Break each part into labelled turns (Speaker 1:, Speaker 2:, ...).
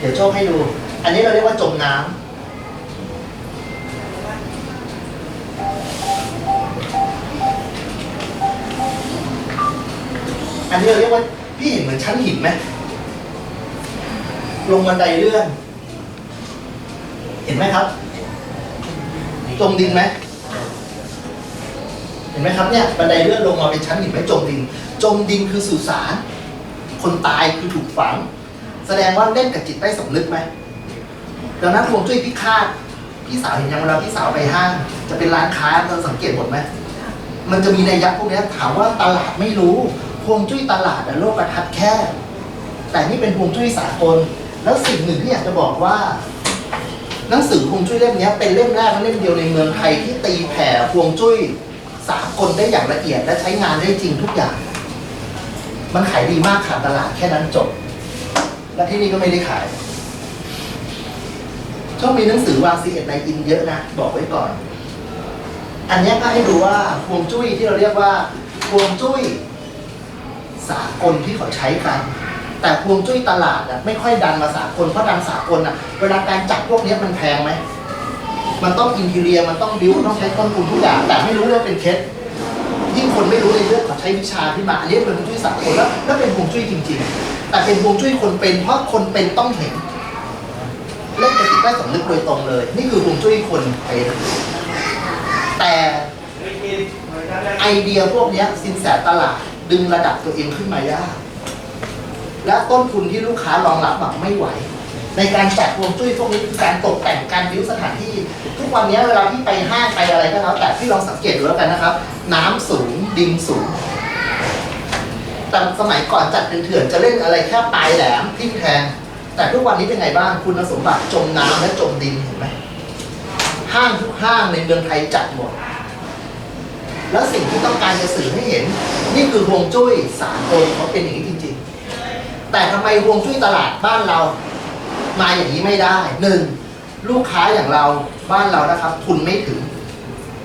Speaker 1: เดี๋ยวโชคให้ดู อันนี้เราเรียกว่าจมน้ำอันนี้เราเรียกว่าพี่เห็นเหมือนชั้นหินไหมลงบันไดเลื่อน เห็นไหมครับจมดินไหมเห็นไหมครับเนี่ยบันไดเลื่อนลงมาเป็นชั้นหินไหมจมดิน จมดินคือสุสานคนตายคือถูกฝัง แสดงว่าเล่นกับจิตใต้สำนึกไหมดังนั้นพวงจุ้ยพิฆาตพี่สาวเห็นยังเวลาพี่สาวไปห้าง จะเป็นร้านค้าเราสังเกตหมดไหมมันจะมีในยยะพวกนี้ถามว่าตลาดไม่รู้พวงจุ้ยตลาดอะโลกกระทัดแค่ แต่นี่เป็นพวงจุ้ยสากล แล้วสิ่งหนึ่งที่อยากจะบอกว่า หนังสือพวงจุ้ยเล่มนี้เป็นเล่มแรกและเล่มเดียวในเมืองไทยที่ตีแผ่พวงจุ้ยสากลได้อย่างละเอียดและใช้งานได้จริงทุกอย่าง มันขายดีมากขาดตลาดแค่นั้นจบ และที่นี่ก็ไม่ได้ขายชอบมีหนังสือวางซีเอ็ดในอินเยอะนะ บอกไว้ก่อน อันนี้ก็ให้ดูว่าพวงจุ้ยที่เราเรียกว่าพวงจุ้ยสากลที่เขาใช้กัน แต่พวงจุ้ยตลาดอะไม่ค่อยดันมาสากลเพราะดันสากลอะเวลาการจัดพวกนี้มันแพงไหมมันต้องอินทีเรียมันต้องบิวต้องใช้ต้นทุนทุกอย่างแต่ไม่รู้ว่าเป็นเคสยิ่งคนไม่รู้ในเรื่องเขาใช้วิชาขึ้นมาอันนี้เป็นฮวงจุ้ยสากลแล้วแล้วเป็นฮวงจุ้ยจริง ๆ แต่เป็นฮวงจุ้ยคนเป็นเพราะคนเป็นต้องเห็นเล่นกับจิตใต้สำนึกโดยตรงเลย นี่คือฮวงจุ้ยคนเป็นแต่ไอเดียพวกนี้สินแสตลาดดึงระดับตัวเองขึ้นมายาก และต้นทุนที่ลูกค้ารองรับแบบไม่ไหว ในการจัดวงจุ้ยพวกนี้คือการตกแต่งการบิ้วสถานที่ ทุกวันนี้เวลาที่ไปห้างไปอะไรก็แล้วแต่ที่ลองสังเกตดูแล้วกันนะครับ น้ำสูงดินสูง แต่สมัยก่อนจัดเป็นเถื่อนจะเล่นอะไรแค่ปลายแหลมทิ่มแทง แต่ทุกวันนี้เป็นไงบ้างคุณสมบัติจมน้ำและจมดินเห็นไหมห้างทุกห้างในเมืองไทยจัดหมด แล้วสิ่งที่ต้องการจะสื่อให้เห็น นี่คือฮวงจุ้ยสากลเขาเป็นอย่างนี้จริง ๆ แต่ทำไมฮวงจุ้ยตลาดบ้านเรามาอย่างนี้ไม่ได้หนึ่งลูกค้าอย่างเราบ้านเรานะครับ ทุนไม่ถึง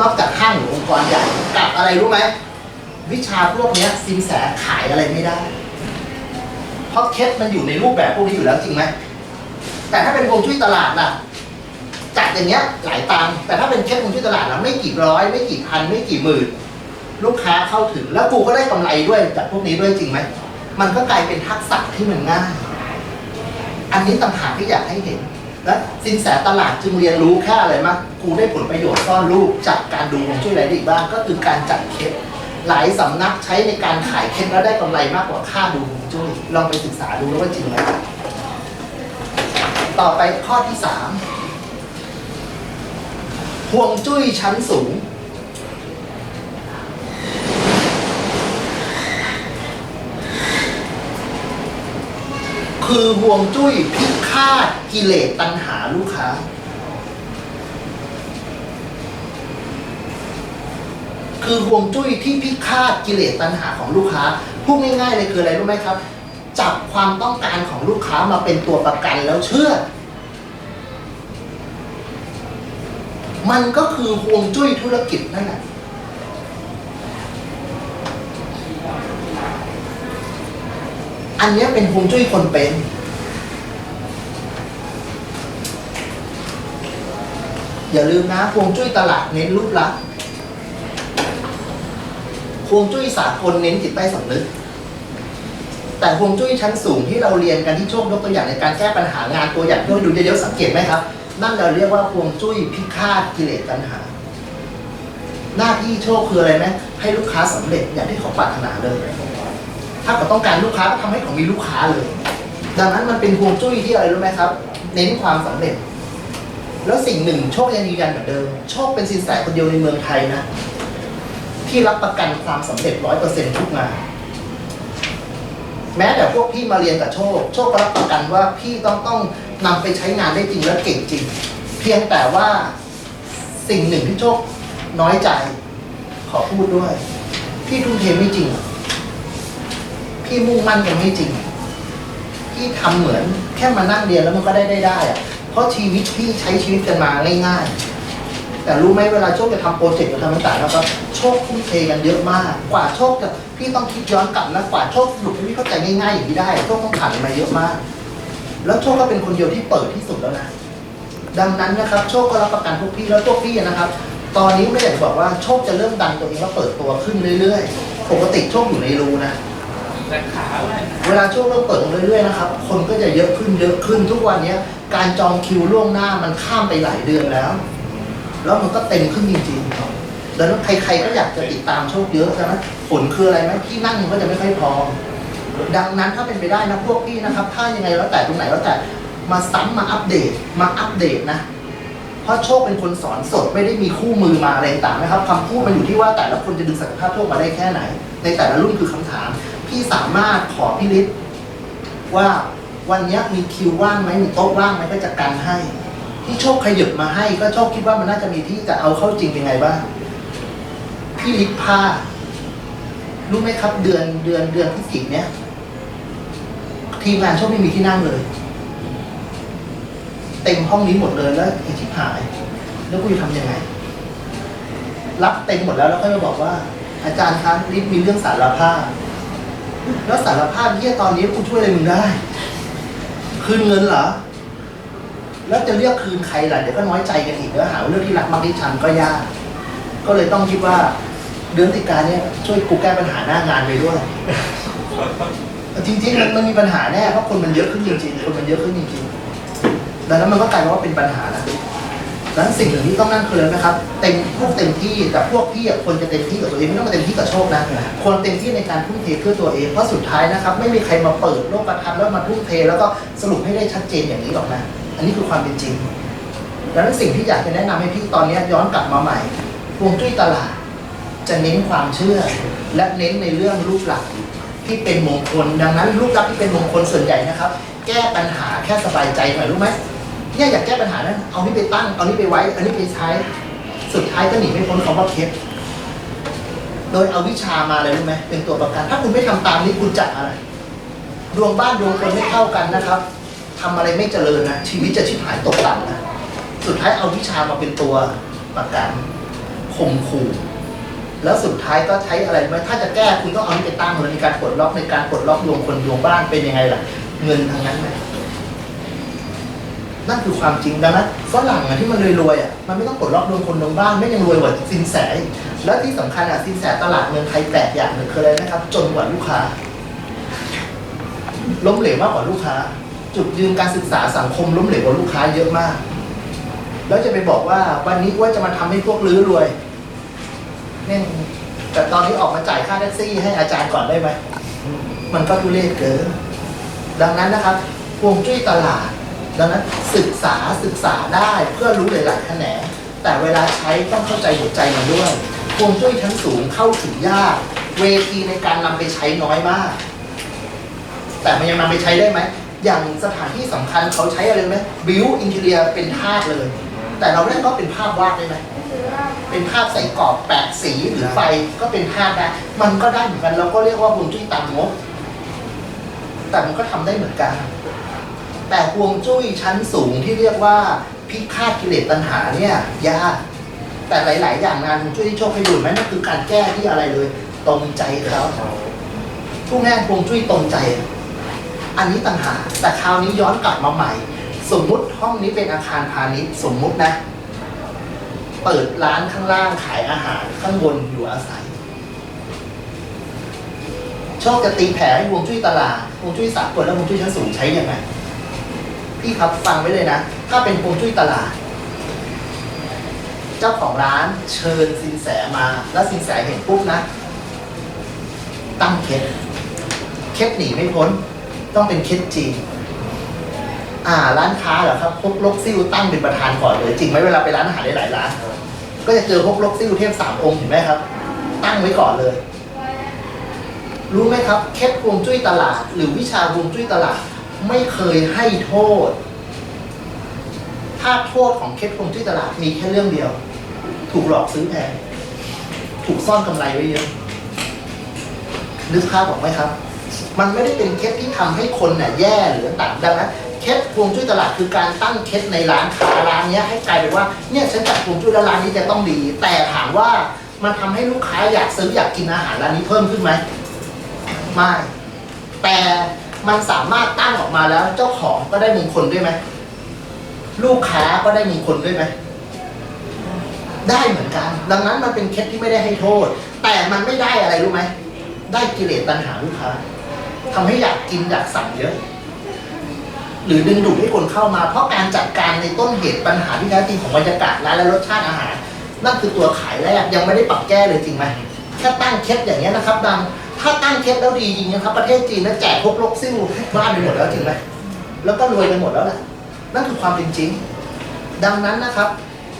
Speaker 1: นอกจากห้างหรือองค์กรใหญ่กับอะไรรู้ไหม วิชาพวกนี้สินแสขายอะไรไม่ได้ เพราะเคสมันอยู่ในรูปแบบพวกนี้อยู่แล้วจริงไหมแต่ถ้าเป็นวงจุ้ยตลาดล่ะจัดอย่างเงี้ยหลายตังค์แต่ถ้าเป็นเคสวงจุ้ยตลาดล่ะไม่กี่ร้อย ไม่กี่พัน ไม่กี่หมื่นลูกค้าเข้าถึงแล้วกูก็ได้กำไรด้วยจากพวกนี้ด้วยจริงไหมมันก็กลายเป็นทักษะที่มันง่าย อันนี้ต่างหากที่อยากให้เห็น และสินแสตลาดจึงเรียนรู้แค่อะไรมากกูได้ผลประโยชน์ซ่อนรูปจากการดูวงจุ้ยอะไรได้อีกบ้างก็คือการจัดเคส หลายสำนักใช้ในการขายเคสแล้วได้กำไรมากกว่าค่าดูฮวงจุ้ยลองไปศึกษาดูแล้วว่าจริงไหมต่อไปข้อที่สามฮวงจุ้ยชั้นสูง คือห่วงจุ้ยพิฆาตกิเลสตัณหาลูกค้า คือห่วงจุ้ยที่พิฆาตกิเลสตัณหาของลูกค้าพูดง่ายๆเลยคืออะไรรู้ไหมครับ จับความต้องการของลูกค้ามาเป็นตัวประกันแล้วเชื่อ มันก็คือห่วงจุ้ยธุรกิจนั่นแหละอันนี้เป็นฮวงจุ้ยคนเป็นอย่าลืมนะฮวงจุ้ยตลาดเน้นรูปลักษณ์ ฮวงจุ้ยสากลเน้นจิตใต้สำนึก แต่ฮวงจุ้ยชั้นสูงที่เราเรียนกันที่โชคยกตัวอย่างในการแก้ปัญหางานตัวอย่างที่เราดูเยอะๆสังเกตไหมครับ นั่นเราเรียกว่าฮวงจุ้ยพิฆาตกิเลสตัณหา หน้าที่โชคคืออะไรไหมให้ลูกค้าสำเร็จอย่างที่เขาปรารถนาเลย ถ้าเขาต้องการลูกค้าก็ทำให้เขามีลูกค้าเลย ดังนั้นมันเป็นฮวงจุ้ยที่อะไรรู้ไหมครับ เน้นความสำเร็จแล้วสิ่งหนึ่งโชคยังยืนยันเหมือนเดิม โชคเป็นสินแสคนเดียวในเมืองไทยนะ ที่รับประกันความสำเร็จร้อยเปอร์เซ็นทุกงาน แม้แต่พวกพี่มาเรียนกับโชค โชคก็รับประกันว่าพี่ต้องต้องนำไปใช้งานได้จริงและเก่งจริง เพียงแต่ว่าสิ่งหนึ่งที่โชคน้อยใจ ขอพูดด้วย พี่ทุ่มเทไม่จริง พี่มุ่งมั่นกันไม่จริง พี่ทำเหมือนแค่มานั่งเรียนแล้วมันก็ได้ได้ได้อะเพราะชีวิตพี่ใช้ชีวิตกันมาง่ายๆแต่รู้ไหมเวลาโชคจะทำโปรเจกต์จะทำต่างๆแล้วก็ โชคทุ่มเทกันเยอะมาก กว่าโชคจะพี่ต้องคิดย้อนกลับนะกว่าโชคสรุปให้พี่เข้าใจง่ายๆอย่างนี้ได้โชคต้องผ่านมาเยอะมาก แล้วโชคก็เป็นคนเดียวที่เปิดที่สุดแล้วนะดังนั้นนะครับโชคก็รับประกันพวกพี่แล้วพวกพี่นะครับ ตอนนี้ไม่อยากจะบอกว่าโชคจะเริ่มดันตัวเองแล้วเปิดตัวขึ้นเรื่อยๆ ปกติโชคอยู่ในรูนะเวลาโช่วงเริ่มเปิดเรื่อยๆนะครับ คนก็จะเยอะขึ้นเยอะขึ้นทุกวันเนี้ยการจองคิวล่วงหน้ามันข้ามไปหลายเดือนแล้ว แล้วมันก็เต็มขึ้นจริงๆ ดังนั้นใครๆก็อยากจะติดตามโชคเยอะใช่ไหมผลคืออะไรไหมที่นั่งมันก็จะไม่ค่อยพอ ดังนั้นถ้าเป็นไปได้นะพวกพี่นะครับ ถ้ายังไงแล้วแต่ตรงไหนแล้วแต่มาซ้ำมาอัปเดตมาอัปเดตนะเพราะโชคเป็นคนสอนสดไม่ได้มีคู่มือมาอะไรต่างนะครับคำพูดมันอยู่ที่ว่าแต่ละคนจะดึงศักยภาพโชคมาได้แค่ไหน ในแต่ละรุ่นคือคำถาม พี่สามารถขอพี่ฤทธิ์ว่าวันนี้มีคิวว่างไหมมีโต๊ะว่างไหมก็จะกันให้ ที่โชคขยับมาให้ก็โชคคิดว่ามันน่าจะมีที่จะเอาเข้าจริงเป็นไงบ้าง พี่ฤทธิ์พารู้ไหมครับ เดือนเดือนเดือนพฤศจิกเนี้ยทีมงานโชคไม่มีที่นั่งเลย เต็มห้องนี้หมดเลยแล้วไอ้ชิบหาย แล้วกูจะทำยังไง รับเต็มหมดแล้วแล้วก็มาบอกว่า อาจารย์ครับรีบมีเรื่องสารภาพ แล้วสารภาพเยี่ยตอนนี้กูช่วยอะไรมึงได้ คืนเงินเหรอแล้วจะเรียกคืนใครล่ะเดี๋ยวก็น้อยใจกันอีกแล้วหาเรื่องที่รักมักที่ชังก็ยาก ก็เลยต้องคิดว่า เดือนติการเนี่ยช่วยกูแก้ปัญหาหน้างานไปด้วยจริงๆมันมันมีปัญหาแน่เพราะคนมันเยอะขึ้นจริงๆคนมันเยอะขึ้นจริงๆดังนั้นมันก็กลายเป็นว่าเป็นปัญหานะดังนั้นสิ่งหนึ่งที่ต้องนั่นคืออะไรนะครับ เต็มพวกเต็มที่แต่พวกพี่ควรจะเต็มที่กับตัวเองไม่ต้องมาเต็มที่กับโชคนะควรเต็มที่ในการทุ่มเทเพื่อตัวเองเพราะสุดท้ายนะครับ ไม่มีใครมาเปิดโลกประทัศน์แล้วมาทุ่มเท แล้วก็สรุปให้ได้ชัดเจนอย่างนี้หรอกนะอันนี้คือความเป็นจริงดังนั้นสิ่งที่อยากจะแนะนำให้พี่ตอนนี้ย้อนกลับมาใหม่ วงจุ้ยตลาด จะเน้นความเชื่อ และเน้นในเรื่องรูปหลักษณ์ที่เป็นมงคล ดังนั้นรูปลักษณ์ที่เป็นมงคลส่วนใหญ่นะครับ แก้ปัญหาแค่สบายใจหน่อยรู้ไหมเนี่ยอยากแก้ปัญหานั้นเอานี่ไปตั้งเอานี่ไปไว้อันนี้ไปใช้สุดท้ายก็หนีไม่พ้นคำว่าเคสโดยเอาวิชามาเลยรู้ไหมเป็นตัวประกัน ถ้าคุณไม่ทำตามนี้คุณจะอะไร ดวงบ้านดวงคนไม่เข้ากันนะครับทำอะไรไม่เจริญนะชีวิตจะชิบหายตกต่ำนะสุดท้ายเอาวิชามาเป็นตัวประกันข่มขู่ แล้วสุดท้ายก็ใช้อะไรไหมถ้าจะแก้คุณต้องเอาไปตั้งเลยในการปลดล็อกในการปลดล็อกดวงคนดวงบ้านเป็นยังไงล่ะ เงินทางนั้นไหมนั่นคือความจริงดังนั้นฝรั่งอะที่มันรวยๆอะมันไม่ต้องปลดล็อกดวงคนดวงบ้านไม่ยังรวยกว่าสินแสแล้วที่สำคัญอะสินแสตลาดเมืองไทยแปลกอย่างหนึ่งคืออะไรนะครับ จนกว่าลูกค้า ล้มเหลวมากกว่าลูกค้า จุดยืนการศึกษาสังคมล้มเหลวกว่าลูกค้าเยอะมาก แล้วจะไปบอกว่าวันนี้ว่าจะมาทำให้พวกลื้อรวย เนี่ยแต่ตอนนี้ออกมาจ่ายค่าแท็กซี่ให้อาจารย์ก่อนได้ไหม มันก็ทุเรศเกิน ดังนั้นนะครับวงจุ้ยตลาด ดังนั้นศึกษาศึกษาได้เพื่อรู้หลายๆแขนง แต่เวลาใช้ต้องเข้าใจหัวใจมันด้วยวงจุ้ยชั้นสูงเข้าถึงยาก เวทีในการนำไปใช้น้อยมาก แต่มันยังนำไปใช้ได้ไหม อย่างสถานที่สำคัญเขาใช้อะไรไหมบิวอินเทียเป็นธาตุเลย แต่เราเล่นก็เป็นภาพวาดได้ไหม เป็นภาพใส่กรอบแปะสีหรือไฟก็เป็นภาพได้มันก็ได้เหมือนกันเราก็เรียกว่าฮวงจุ้ยตามงบ แต่มันก็ทำได้เหมือนกัน แต่ฮวงจุ้ยชั้นสูงที่เรียกว่าพิฆาตกิเลสตัณหาเนี่ยยากแต่หลาย ๆ อย่างงานฮวงจุ้ยที่โชคให้ดูไหมนั่นคือการแก้ที่อะไรเลย ตรงใจเขาผู้แม่ฮวงจุ้ยตรงใจ อันนี้ต่างหากแต่คราวนี้ย้อนกลับมาใหม่ สมมุติห้องนี้เป็นอาคารพาณิชย์สมมุตินะ เปิดร้านข้างล่างขายอาหารข้างบนอยู่อาศัยโชคจะตีแผ่ให้ฮวงจุ้ยตลาดฮวงจุ้ยสากลและฮวงจุ้ยชั้นสูงใช้ยังไงพี่ครับฟังไว้เลยนะ ถ้าเป็นฮวงจุ้ยตลาด เจ้าของร้านเชิญสินแสมา แล้วสินแสเห็นปุ๊บนะ ตั้งเคสเคสหนีไม่พ้น ต้องเป็นเคสจริงอ่าร้านค้าเหรอครับพกลกซิ่วตั้งเป็นประธานก่อนเลย จริงไหมเวลาไปร้านอาหารหลายๆร้าน ก็จะเจอพกลกซิ่วเทพสามองค์เห็นไหมครับ ตั้งไว้ก่อนเลย รู้ไหมครับเคล็ดฮวงจุ้ยตลาด หรือวิชาฮวงจุ้ยตลาด ไม่เคยให้โทษ ถ้าโทษของเคล็ดฮวงจุ้ยตลาดมีแค่เรื่องเดียว ถูกหลอกซื้อแพงถูกซ่อนกำไรไว้เยอะนึกภาพออกไหมครับ มันไม่ได้เป็นเคล็ดที่ทำให้คนน่ะแย่หรือต่างดังนั้น เคล็ดฮวงจุ้ยตลาดคือการตั้งเคล็ดในร้านค้าร้านนี้ให้กลายเป็นว่าเนี่ยฉันจัดฮวงจุ้ยแล้วร้านนี้จะต้องดี แต่ถามว่ามันทำให้ลูกค้าอยากซื้ออยากกินอาหารร้านนี้เพิ่มขึ้นไหมไม่แต่มันสามารถตั้งออกมาแล้วเจ้าของก็ได้มงคลด้วยไหมลูกค้าก็ได้มงคลด้วยไหมได้เหมือนกัน ดังนั้นมันเป็นเคสที่ไม่ได้ให้โทษ แต่มันไม่ได้อะไรรู้ไหมได้กิเลสตัณหาลูกค้าทำให้อยากกินอยากสั่งเยอะ หรือดึงดูดให้คนเข้ามา เพราะการจัดการในต้นเหตุปัญหาที่แท้จริงของบรรยากาศร้านและรสชาติอาหาร นั่นคือตัวขายแรกยังไม่ได้ปรับแก้เลยจริงไหมแค่ตั้งเคสอย่างเงี้นะครับดังถ้าตั้งเคสแล้วดีจริงนะครับประเทศจีนนะแจกพวกลกซิ่วบ้านไปหมดแล้วจริงไหมแล้วก็รวยกันหมดแล้วแหละนั่นคือความเป็นจริง ดังนั้นนะครับ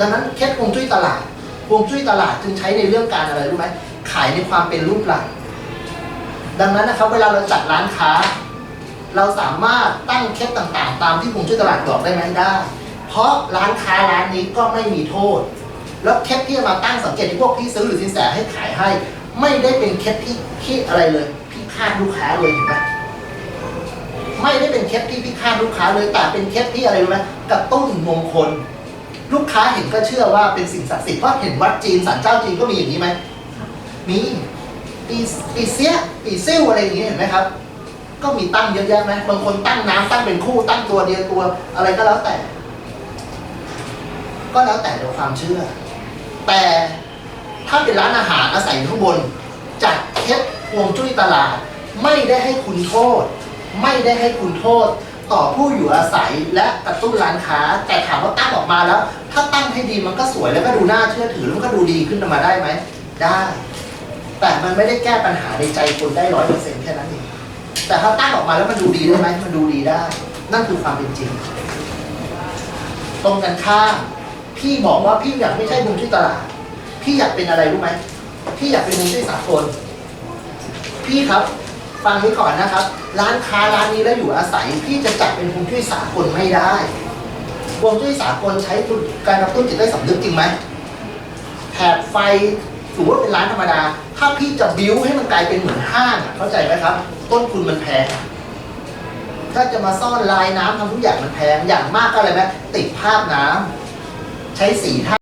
Speaker 1: ดังนั้นเคสฮวงจุ้ยตลาดฮวงจุ้ยตลาดจึงใช้ในเรื่องการอะไรรู้ไหมขายในความเป็นรูปลักษณ์ดังนั้นนะครับ เวลาเราจัดร้านค้า เราสามารถตั้งเคสต่างๆ ตามที่ฮวงจุ้ยตลาดบอกได้ไหมได้ เพราะร้านค้าร้านนี้ก็ไม่มีโทษ แล้วเคสที่จะมาตั้งสังเกตที่พวกพี่ซื้อหรือสินแสให้ขายให้ ไม่ได้เป็นเคสที่ที่อะไรเลย พี่คาดลูกค้าเลยเห็นไหมไม่ได้เป็นเคสที่พี่คาดลูกค้าเลยแต่เป็นเคสที่อะไรรู้ไหมกระตุ้นมงคล ลูกค้าเห็นก็เชื่อว่าเป็นสิ่งศักดิ์สิทธิ์เพราะเห็นวัดจีนศาลเจ้าจีนก็มีอย่างนี้ไหมมีปีปีเสียปีซิ่วอะไรอย่างนี้เห็นไหมครับ ก็มีตั้งเยอะแยะไหมบางคนตั้งน้ำตั้งเป็นคู่ตั้งตัวเดียวตัว อะไรก็แล้วแต่ ก็แล้วแต่ในความเชื่อ แต่ถ้าเป็นร้านอาหารอาศัยอยู่ข้างบนจัดเคสฮวงจุ้ยตลาด ไม่ได้ให้คุณโทษ ไม่ได้ให้คุณโทษ ต่อผู้อยู่อาศัยและกระตุ้นร้านค้า แต่ถามว่าตั้งออกมาแล้ว ถ้าตั้งให้ดีมันก็สวยแล้วก็ดูน่าเชื่อถือแล้วมันก็ดูดีขึ้นมาได้ไหมได้ แต่มันไม่ได้แก้ปัญหาในใจคนได้ร้อยเปอร์เซ็นต์แค่นั้นเอง แต่ถ้าตั้งออกมาแล้วมันดูดีได้ไหมมันดูดีได้ นั่นคือความเป็นจริง ตรงกันข้ามพี่บอกว่าพี่อยากไม่ใช่มุมที่ตลาด พี่อยากเป็นอะไรรู้ไหมพี่อยากเป็นมุมที่สากลพี่ครับฟังนี้ก่อนนะครับ ร้านค้าร้านนี้แล้วอยู่อาศัย พี่จะจัดเป็นมุมที่สากลไม่ได้วงที่สากลใช้การกระตุ้นจิตใต้สำนึกจริงไหมแถบไฟถือว่าเป็นร้านธรรมดา ถ้าพี่จะบิ้วให้มันกลายเป็นเหมือนห้างเข้าใจไหมครับ ต้นทุนมันแพง ถ้าจะมาซ่อนลายน้ำทำทุกอย่างมันแพง อย่างมากก็อะไรไหมติดภาพน้ำใช้สีท่า